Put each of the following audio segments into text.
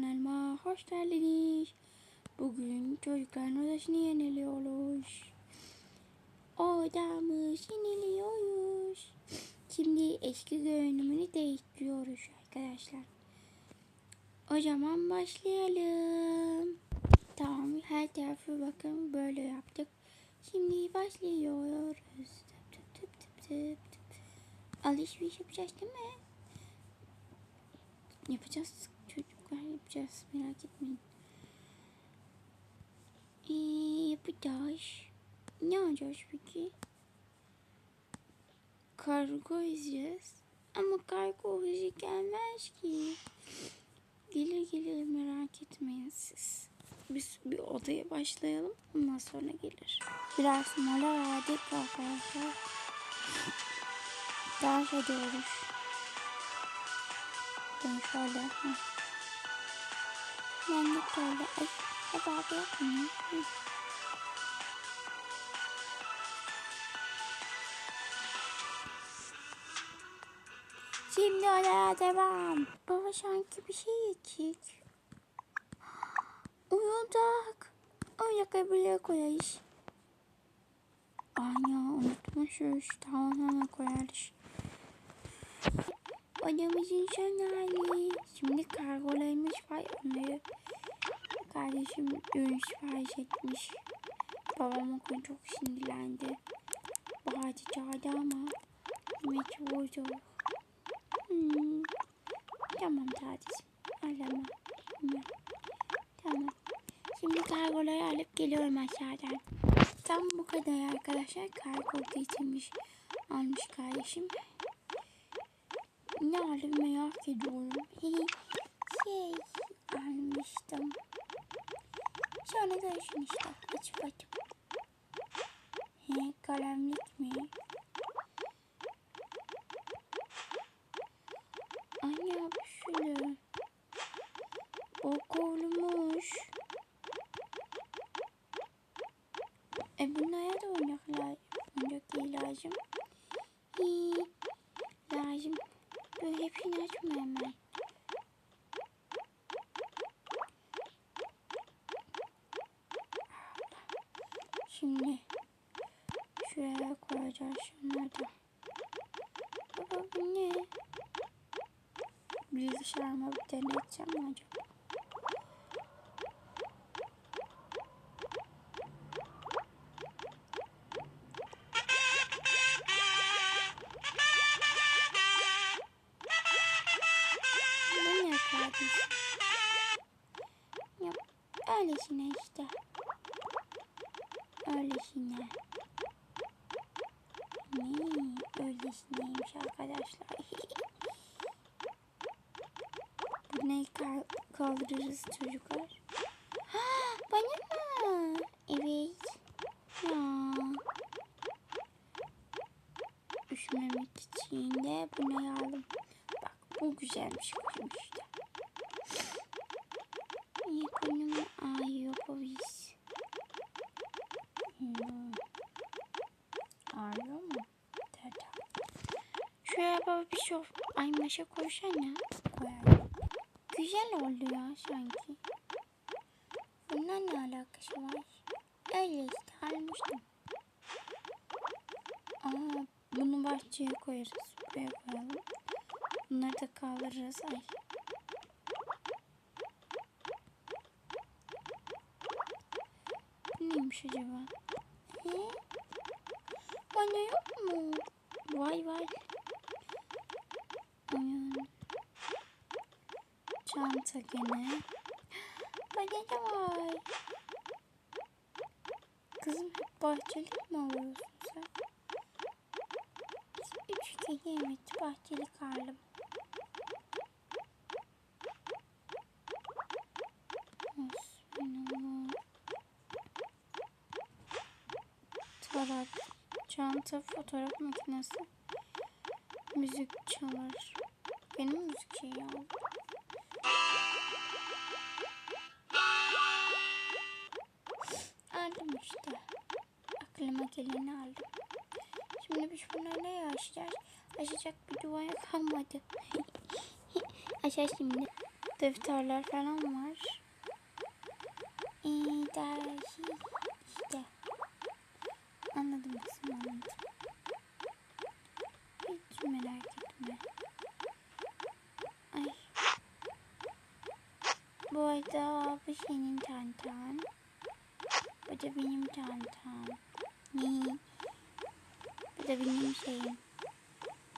Kanalıma hoş geldiniz. Bugün çocukların odasını yeniliyoruz. Odamızı yeniliyoruz. Şimdi eski görünümünü değiştiriyoruz arkadaşlar. O zaman başlayalım. Tamam her tarafı bakın böyle yaptık. Şimdi başlıyoruz. Tıp tıp tıp tıp tıp. Alışveriş yapacağız değil mi? Yapacağız çocuklar yapacağız merak etmeyin. Ee, yapacağız. Ne alacağız peki? Kargo izleyeceğiz. Ama kargo hızlı gelmez ki. Gelir gelir merak etmeyin siz. Biz bir odaya başlayalım ondan sonra gelir. Biraz mola verdik arkadaşlar. Dans ediyoruz. Ben şöyle. Heh. De şöyle. Ay, yapmayın. Hı. Şimdi oraya devam. Baba sanki bir şey yiyecek. Uyudak. Ayakkabıyla koyarız. Ay ya unutmuşuz. Tamam hemen koyarız. Odamızın son hali. Şimdi kargolarımız var. Onları kardeşim ürün sipariş etmiş. Babam o çok sinirlendi. Bağırdı çağırdı ama mecburdu. Hmm. Tamam kardeşim. Ağlama. Tamam. Şimdi kargoları alıp geliyorum aşağıdan. Tam bu kadar arkadaşlar. Kargo getirmiş. Almış kardeşim. Ne aldım merak ediyorum. şey almıştım. Sonra görüşün işte. Açık açık. He kalemlik mi? Anne abi şöyle. O kovulmuş. E bunlara da oyuncaklar. Oyuncak değil lazım. Hii, lazım. Böyle hepsini açma hemen. Şimdi şuraya koyacağız şunları da. Baba bu ne? Bilgisayarıma bir deneteceğim mi acaba? Öylesine işte. Öylesine. Ne? Öylesineymiş arkadaşlar. Bu neyi kal- kaldırırız çocuklar? Bana mı? Evet. Ya. Üşümemek için de bunu aldım. Bak bu güzelmiş kızım işte. Yakınımı ağrıyor bu biz. Hmm. Ağrıyor mu? Dede. Şof. Ay maşa koysana. Koyalım. Güzel oldu ya sanki. Bundan ne alakası var? Öyle işte almıştım. Aa, bunu bahçeye koyarız. Buraya koyalım. Bunları da kaldırırız. Ay. Neymiş acaba? He? Bana yok mu? Vay vay. Çanta gene. Da var. Kızım hep bahçelik mi alıyorsun sen? Üç kere yemek bahçelik aldım. Tarak, çanta, fotoğraf makinesi, müzik çalar. Benim müzik şeyi. Aldım Aklıma geleni aldım. Şimdi biz bunları ne açacağız? Açacak bir duvar kalmadı. Açacağız şimdi. defterler falan var. Ee, dersi işte. Anladım kızım anladım. Hiç merak etme. Ay. Bu arada bu senin çantan. Bu da benim çantam. Ne? Bu da benim şeyim.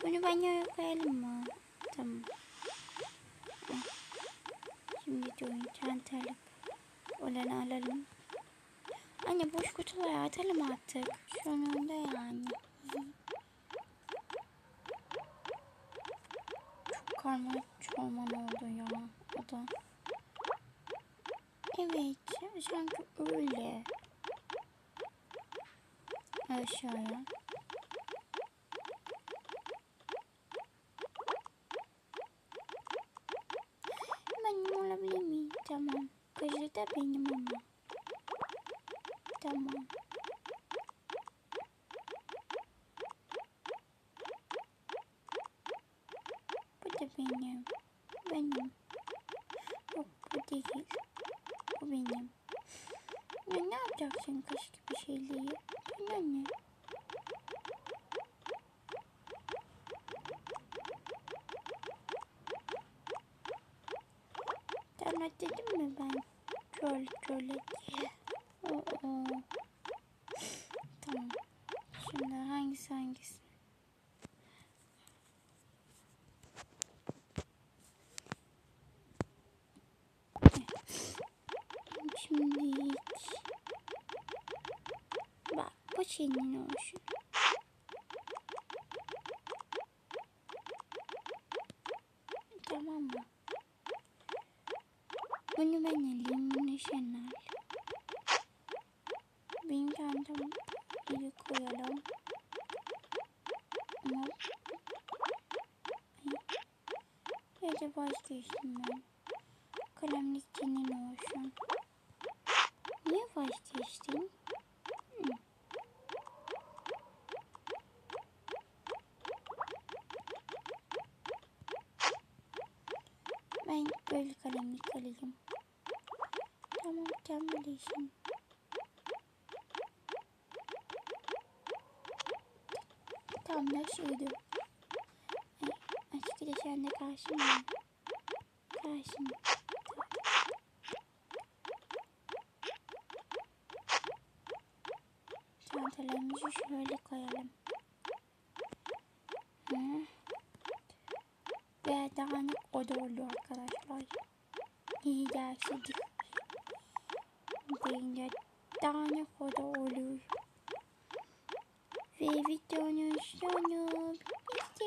Bunu banyoya koyalım mı? Tamam. Şimdi oyun çantalık olanı alalım. Anne boş kutuları atalım artık. Sonunda yani. Çok karma çorman oldu ya. O da. Evet. Sanki öyle. Aşağıya. Benim olabilir miyim? Tamam. Kızı da benim ama. Tamam. Bu da benim. Benim. Yok bu değil. Bu benim. Ya ne yapacaksın kış gibi şeyleri? Bana ne? Tamam dedim mi ben? Şöyle şöyle diye. Oo. Tamam. Şimdi hangisi hangisi? Şimdi senin olsun. Tamam mı? Bunu ben alayım, bunu sen al. Benim çantamı iyi koyalım. Ama... Ya da vazgeçtim ben. Kalemlik senin olsun. Niye vazgeçtin? Böyle kalemlik alayım. Tamam. Tamam nasıldı? Ay, açık da sen de karşıma. Karşıma. Çantalarımızı şöyle koyalım. Hı. Ve dağınık oda oluyor arkadaşlar. İyi dersiydik. Deyince dağınık oda oluyor. Ve videonun sonu bitti.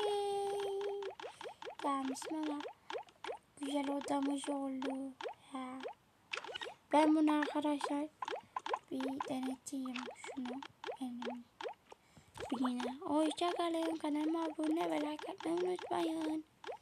Gelmişim ama güzel odamız oldu. Ha. Ben bunu arkadaşlar bir deneteyim şunu benim birine. Hoşçakalın kanalıma abone ve like atmayı unutmayın.